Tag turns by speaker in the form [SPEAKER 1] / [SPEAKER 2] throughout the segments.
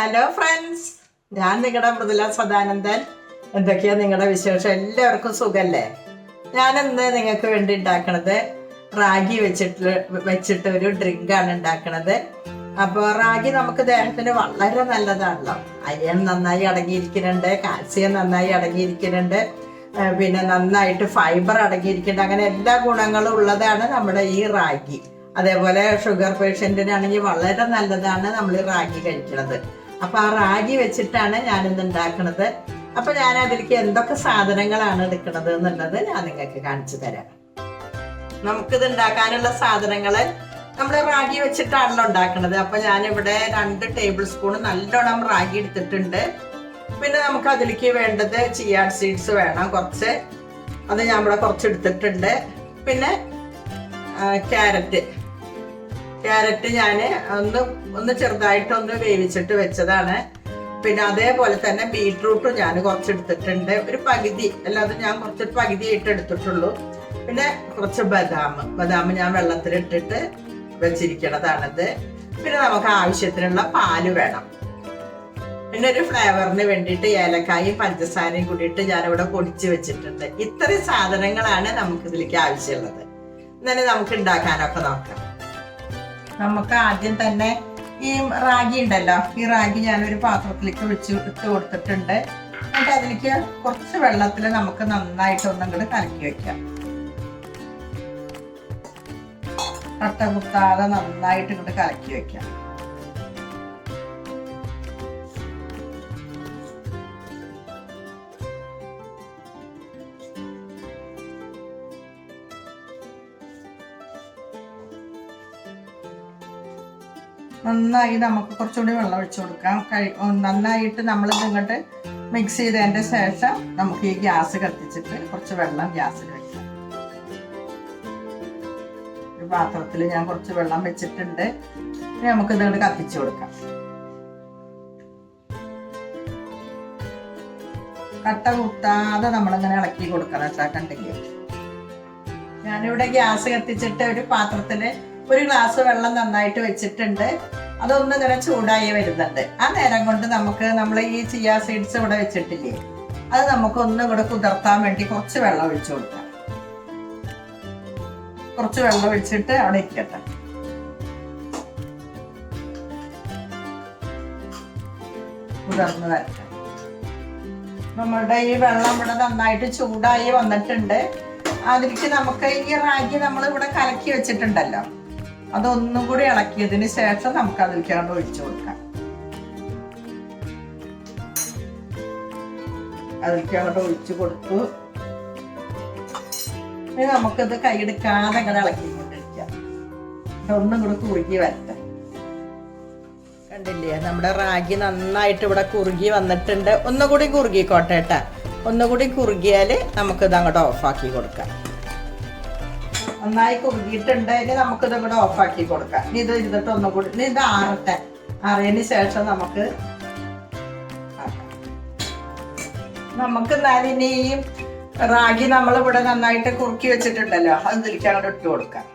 [SPEAKER 1] Hello friends ഞാൻ നിങ്ങളുടെ മൃദുല സദാനന്ദൻ. എന്തൊക്കെയാ നിങ്ങളുടെ വിശേഷം? എല്ലാവർക്കും സുഖല്ലേ? ഞാൻ ഇന്ന് നിങ്ങൾക്ക് വേണ്ടി ഉണ്ടാക്കണത് റാഗി വെച്ചിട്ട് വെച്ചിട്ട് ഒരു ഡ്രിങ്ക് ആണ് ഉണ്ടാക്കണത്. അപ്പോൾ റാഗി നമുക്ക് ദേഹത്തിന് വളരെ നല്ലതാണല്ലോ. അയൺ നന്നായി അടങ്ങിയിരിക്കുന്നുണ്ട് കാൽസ്യം നന്നായി അടങ്ങിയിരിക്കുന്നുണ്ട് പിന്നെ നന്നായിട്ട് ഫൈബർ അടങ്ങിയിരിക്കുന്നുണ്ട്. അങ്ങനെ എല്ലാ ഗുണങ്ങളും ഉള്ളതാണ് നമ്മുടെ ഈ റാഗി. അതേപോലെ ഷുഗർ പേഷ്യന്റിനാണെങ്കിൽ വളരെ നല്ലതാണ് നമ്മൾ റാഗി കഴിക്കുന്നത് അപ്പൊ ആ റാഗി വെച്ചിട്ടാണ് ഞാനിന്ന് ഉണ്ടാക്കുന്നത് അപ്പൊ ഞാൻ അതിലേക്ക് എന്തൊക്കെ സാധനങ്ങളാണ് എടുക്കുന്നത് എന്നുള്ളത് ഞാൻ നിങ്ങൾക്ക് കാണിച്ചു തരാം. നമുക്കിത് ഉണ്ടാക്കാനുള്ള സാധനങ്ങൾ നമ്മൾ റാഗി വെച്ചിട്ടാണല്ലോ ഉണ്ടാക്കുന്നത് അപ്പൊ ഞാനിവിടെ രണ്ട് ടേബിൾ സ്പൂൺ നല്ലോണം റാഗി എടുത്തിട്ടുണ്ട്. പിന്നെ നമുക്ക് അതിലേക്ക് വേണ്ടത് ചിയാർ സീഡ്സ് വേണം കുറച്ച്. അത് ഞാൻ ഇവിടെ കുറച്ച് എടുത്തിട്ടുണ്ട്. പിന്നെ ക്യാരറ്റ്. ക്യാരറ്റ് ഞാൻ ഒന്ന് ഒന്ന് ചെറുതായിട്ടൊന്ന് വേവിച്ചിട്ട് വെച്ചതാണ്. പിന്നെ അതേപോലെ തന്നെ ബീട്രൂട്ടും ഞാൻ കുറച്ച് എടുത്തിട്ടുണ്ട് ഒരു പകുതി അല്ലാതെ ഞാൻ കുറച്ച് പകുതി ആയിട്ട് എടുത്തിട്ടുള്ളൂ. പിന്നെ കുറച്ച് ബദാം ബദാം ഞാൻ വെള്ളത്തിലിട്ടിട്ട് വെച്ചിരിക്കണതാണിത്. പിന്നെ നമുക്ക് ആവശ്യത്തിനുള്ള പാൽ വേണം. പിന്നെ ഒരു ഫ്ലേവറിന് വേണ്ടിയിട്ട് ഏലക്കായും പഞ്ചസാരയും കൂടിയിട്ട് ഞാനിവിടെ പൊടിച്ച് വെച്ചിട്ടുണ്ട്. ഇത്രയും സാധനങ്ങളാണ് നമുക്ക് ഇതിലേക്ക് ആവശ്യമുള്ളത് എന്നാലും നമുക്ക് ഉണ്ടാക്കാനൊക്കെ നോക്കാം. നമുക്ക് ആദ്യം തന്നെ ഈ റാഗി ഉണ്ടല്ലോ ഈ റാഗി ഞാനൊരു പാത്രത്തിലേക്ക് വെച്ച് ഇട്ട് കൊടുത്തിട്ടുണ്ട്. എന്നിട്ട് അതിലേക്ക് കുറച്ച് വെള്ളത്തിൽ നമുക്ക് നന്നായിട്ട് ഒന്നും കലക്കി വെക്കാം. കട്ട കുത്താതെ നന്നായിട്ട് ഇങ്ങോട്ട് കലക്കി വെക്കാം. നന്നായി നമുക്ക് കുറച്ചുകൂടി വെള്ളം ഒഴിച്ചു കൊടുക്കാം. കഴി നന്നായിട്ട് നമ്മൾ ഇങ്ങോട്ട് മിക്സ് ചെയ്തതിന്റെ ശേഷം നമുക്ക് ഈ ഗ്യാസ് കത്തിച്ചിട്ട് കുറച്ച് വെള്ളം ഗ്യാസിൽ വെക്കാം. ഒരു പാത്രത്തിൽ ഞാൻ കുറച്ച് വെള്ളം വെച്ചിട്ടുണ്ട്. ഇനി നമുക്ക് ഇതങ്ങോട്ട് കത്തിച്ചു കൊടുക്കാം. കട്ട കുത്താതെ നമ്മളിങ്ങനെ ഇളക്കി കൊടുക്കണം കേട്ടോ കണ്ടെങ്കിൽ ഞാനിവിടെ ഗ്യാസ് കത്തിച്ചിട്ട് ഒരു പാത്രത്തിൽ ഒരു ഗ്ലാസ് വെള്ളം നന്നായിട്ട് വെച്ചിട്ടുണ്ട്. അതൊന്ന് ഇങ്ങനെ ചൂടായി വരുന്നുണ്ട്. ആ നേരം കൊണ്ട് നമുക്ക് നമ്മൾ ഈ ചിയ സീഡ്സ് ഇവിടെ വെച്ചിട്ടില്ലേ അത് നമുക്ക് ഒന്നും കൂടെ കുതിർത്താൻ വേണ്ടി കുറച്ച് വെള്ളം ഒഴിച്ചു കൊടുക്കാം. കുറച്ച് വെള്ളം ഒഴിച്ചിട്ട് അവിടെ ഇരിക്കട്ടെ. കുതിർന്ന് വരട്ടെ. നമ്മളുടെ ഈ വെള്ളം ഇവിടെ നന്നായിട്ട് ചൂടായി വന്നിട്ടുണ്ട്. അതിലേക്ക് നമുക്ക് ഈ റാഗി നമ്മൾ ഇവിടെ കലക്കി വെച്ചിട്ടുണ്ടല്ലോ. അതൊന്നും കൂടി ഇളക്കിയതിന് ശേഷം നമുക്ക് അതിലേക്കാണ്ട് ഒഴിച്ചു കൊടുക്കാം. അതിലേക്ക് അങ്ങോട്ട് ഒഴിച്ചു കൊടുത്തു. ഇനി നമുക്കിത് കൈയെടുക്കാതെ അങ്ങനെ ഇളക്കിക്കൊണ്ടിരിക്കാം. ഒന്നും കൂടെ കുറുകി വരട്ടെ. കണ്ടില്ലേ നമ്മുടെ റാഗി നന്നായിട്ട് ഇവിടെ കുറുകി വന്നിട്ടുണ്ട്. ഒന്നുകൂടി കുറുകിക്കോട്ടെ കേട്ടാ. ഒന്നുകൂടി കുറുകിയാൽ നമുക്കിത് അങ്ങോട്ട് ഓഫാക്കി കൊടുക്കാം. നന്നായി കുറുകിയിട്ടുണ്ട് ഇനി നമുക്കിത് ഇവിടെ ഓഫാക്കി കൊടുക്കാം. ഇനി ഇത് ഇരുന്നിട്ട് ഒന്നും കൂടി ഇനി ഇത് ആറട്ടെ. ആറിയതിന് ശേഷം നമുക്ക് നമുക്ക് എന്നാലും ഇനി ഈ റാഗി നമ്മൾ ഇവിടെ നന്നായിട്ട് കുറുക്കി വെച്ചിട്ടുണ്ടല്ലോ അത് ഇതിലേക്ക് അങ്ങോട്ട് ഇട്ട് കൊടുക്കാം.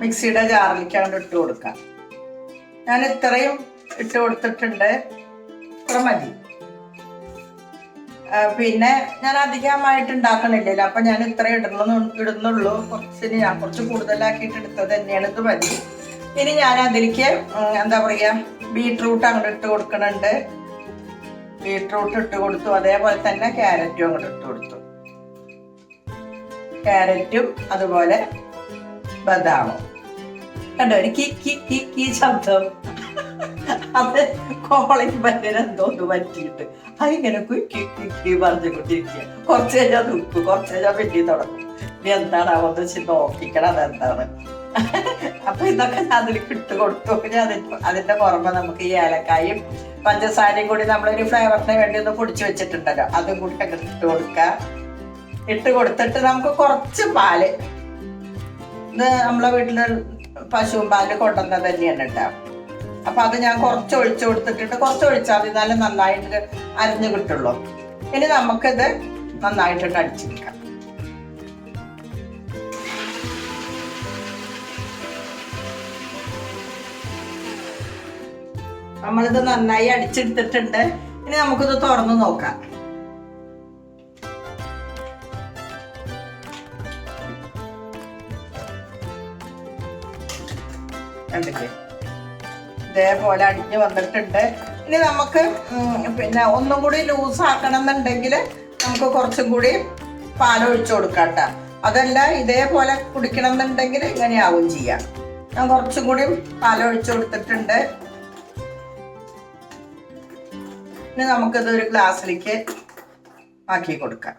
[SPEAKER 1] മിക്സിയുടെ ജാറിലേക്ക് അങ്ങോട്ട് ഇട്ട് കൊടുക്കാം. ഞാൻ ഇത്രയും ഇട്ട് കൊടുത്തിട്ടുണ്ട്. ഇത്ര മതി. പിന്നെ ഞാൻ അധികമായിട്ട് ഉണ്ടാക്കണില്ലല്ലോ അപ്പൊ ഞാൻ ഇത്ര ഇടുന്നു ഇടുന്നുള്ളൂ. കുറച്ച് ഞാൻ കുറച്ച് കൂടുതലാക്കിയിട്ട് എടുത്തത് തന്നെയാണ്. ഇത് മതി. ഇനി ഞാൻ അതിലേക്ക് എന്താ പറയാ ബീട്രൂട്ട് അങ്ങോട്ട് ഇട്ട് കൊടുക്കണുണ്ട്. ബീട്രൂട്ട് ഇട്ട് കൊടുത്തു. അതേപോലെ തന്നെ ക്യാരറ്റും അങ്ങോട്ട് ഇട്ട് കൊടുത്തു. ക്യാരറ്റും അതുപോലെ ബദാമും. കണ്ടോ? ഒരു കി കി കി കി ശബ്ദം. അത് കോളേജ് ഭയങ്കര എന്തോന്ന് പറ്റിയിട്ട്. അതിങ്ങനെ കുക്കി കുക്കി പറഞ്ഞുകൊണ്ടിരിക്കുക കുറച്ച് കഴിഞ്ഞാൽ നിൽക്കും കുറച്ച് കഴിഞ്ഞാൽ വെട്ടി തുടങ്ങും. ഇനി എന്താണ് അവന്ന് വെച്ച് നോക്കിക്കണം അതെന്താണ്? അപ്പൊ ഇതൊക്കെ അതിൽ ഇട്ട് കൊടുത്തു. ഞാൻ അതിന് അതിന്റെ പുറമെ നമുക്ക് ഈ ഏലക്കായും പഞ്ചസാരയും കൂടി നമ്മളൊരു ഫ്ലേവറിന് വേണ്ടി ഒന്ന് പൊടിച്ചു വെച്ചിട്ടുണ്ടല്ലോ. അതും കൂടി അങ്ങോട്ട് ഇട്ട് കൊടുക്കുക ഇട്ട് കൊടുത്തിട്ട് നമുക്ക് കുറച്ച് പാൽ. ഇത് നമ്മളെ വീട്ടിൽ പശുവും പാൽ കൊണ്ടുവന്നത് തന്നെയാണ് കേട്ടോ. അപ്പൊ അത് ഞാൻ കുറച്ച് ഒഴിച്ചു കൊടുത്തിട്ടുണ്ട് കുറച്ച് ഒഴിച്ചാൽ മതി. നല്ല നന്നായിട്ട് അരിഞ്ഞു കിട്ടുള്ളൂ. ഇനി നമുക്കിത് നന്നായിട്ടിട്ട് അടിച്ചെടുക്കാം നമ്മളിത് നന്നായി അടിച്ചെടുത്തിട്ടുണ്ട്. ഇനി നമുക്കിത് തുറന്നു നോക്കാം. കണ്ടില്ലേ? ഇതേപോലെ അടിഞ്ഞു വന്നിട്ടുണ്ട്. ഇനി നമുക്ക് പിന്നെ ഒന്നും കൂടി ലൂസ് ആക്കണം എന്നുണ്ടെങ്കിൽ നമുക്ക് കുറച്ചും കൂടി പാലൊഴിച്ചു കൊടുക്കാം കേട്ടോ. അതല്ല ഇതേപോലെ കുടിക്കണം എന്നുണ്ടെങ്കിൽ ഇങ്ങനെയാവും ചെയ്യാം. ഞാൻ കുറച്ചും കൂടി പാലൊഴിച്ചു കൊടുത്തിട്ടുണ്ട്. ഇനി നമുക്കിത് ഒരു ഗ്ലാസ്സിലേക്ക് ആക്കി കൊടുക്കാം.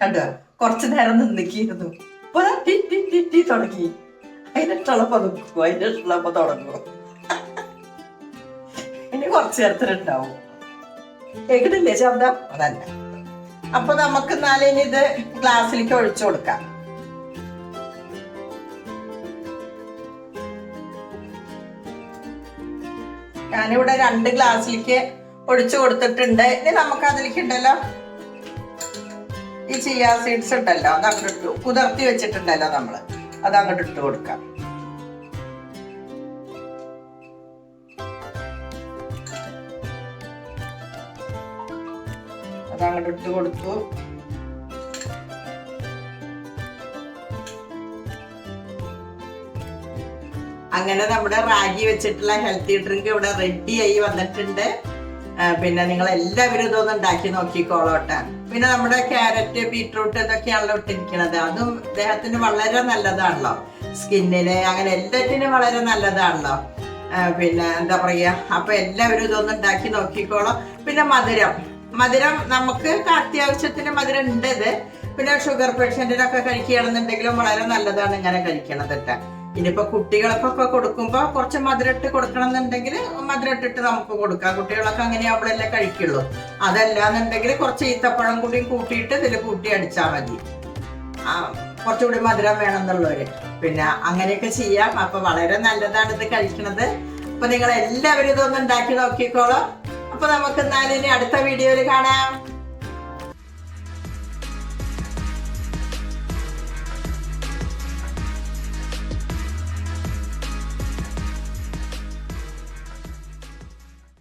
[SPEAKER 1] കണ്ടോ? കുറച്ചു നേരം നിന്നിക്കിയിരുന്നു ഇപ്പൊ ടി ടി ടി ടി തുടങ്ങി. അതിന്റെ ഇഷ്ടമുള്ളപ്പോ നിൽക്കും അതിന്റെ ഇഷ്ടമുള്ളപ്പോ തുടങ്ങും. ഇനി കുറച്ച് നേരത്തിനുണ്ടാവും. കേൾക്കുന്നില്ലേ ശബ്ദം? അതല്ല. അപ്പൊ നമുക്ക് എന്നാലും ഇത് ഗ്ലാസ്സിലേക്ക് ഒഴിച്ചു കൊടുക്കാം. ഞാനിവിടെ രണ്ട് ഗ്ലാസ്സിലേക്ക് ഒഴിച്ചു കൊടുത്തിട്ടുണ്ട്. ഇനി നമുക്ക് അതിലേക്ക് ഉണ്ടല്ലോ. ഈ ചിയാ സീഡ്സ് ഉണ്ടല്ലോ അത് അങ്ങോട്ട് ഇട്ടു. കുതിർത്തി വെച്ചിട്ടുണ്ടല്ലോ നമ്മൾ. അത് അങ്ങോട്ട് ഇട്ട് കൊടുക്കാം. അങ്ങോട്ട് ഇട്ട് കൊടുത്തു. അങ്ങനെ നമ്മുടെ റാഗി വെച്ചിട്ടുള്ള ഹെൽത്തി ഡ്രിങ്ക് ഇവിടെ റെഡിയായി വന്നിട്ടുണ്ട്. പിന്നെ നിങ്ങൾ എല്ലാവരും ഇതൊന്നും ഉണ്ടാക്കി നോക്കിക്കോളോട്ടെ. പിന്നെ നമ്മുടെ ക്യാരറ്റ് ബീട്രൂട്ട് ഇതൊക്കെയാണല്ലോ ഇട്ടിരിക്കുന്നത് അതും ദേഹത്തിന് വളരെ നല്ലതാണല്ലോ. സ്കിന്നിന് അങ്ങനെ എല്ലാറ്റിനും വളരെ നല്ലതാണല്ലോ. പിന്നെ എന്താ പറയാ? അപ്പൊ എല്ലാവരും ഇതൊന്നും ഉണ്ടാക്കി നോക്കിക്കോളാം. പിന്നെ മധുരം. മധുരം നമുക്ക് അത്യാവശ്യത്തിന് മധുരം ഉണ്ട് ഇത്. പിന്നെ ഷുഗർ പേഷ്യന്റിനൊക്കെ കഴിക്കുകയാണെന്നുണ്ടെങ്കിലും വളരെ നല്ലതാണ് ഇങ്ങനെ കഴിക്കണത് കേട്ടോ ഇനിയിപ്പോ കുട്ടികൾക്കൊക്കെ കൊടുക്കുമ്പോ കുറച്ച് മധുരട്ട് കൊടുക്കണം എന്നുണ്ടെങ്കിൽ മധുരട്ടിട്ട് നമുക്ക് കൊടുക്കാം. കുട്ടികളൊക്കെ അങ്ങനെ അങ്ങനെയാവുമ്പോഴല്ലേ കഴിക്കുള്ളൂ. അതല്ലാന്നുണ്ടെങ്കിൽ കുറച്ച് ഈത്തപ്പഴം കൂടിയും കൂട്ടിയിട്ട് ഇതിൽ കൂട്ടി അടിച്ചാൽ മതി. ആ, കുറച്ചുകൂടി മധുരം വേണമെന്നുള്ളവര്. പിന്നെ അങ്ങനെയൊക്കെ ചെയ്യാം. അപ്പൊ വളരെ നല്ലതാണ് ഇത് കഴിക്കണത്. അപ്പൊ നിങ്ങൾ എല്ലാവരും ഇതൊന്നും ഉണ്ടാക്കി നോക്കിക്കോളാം. അപ്പൊ നമുക്ക് ഇനി അടുത്ത വീഡിയോയിൽ കാണാം.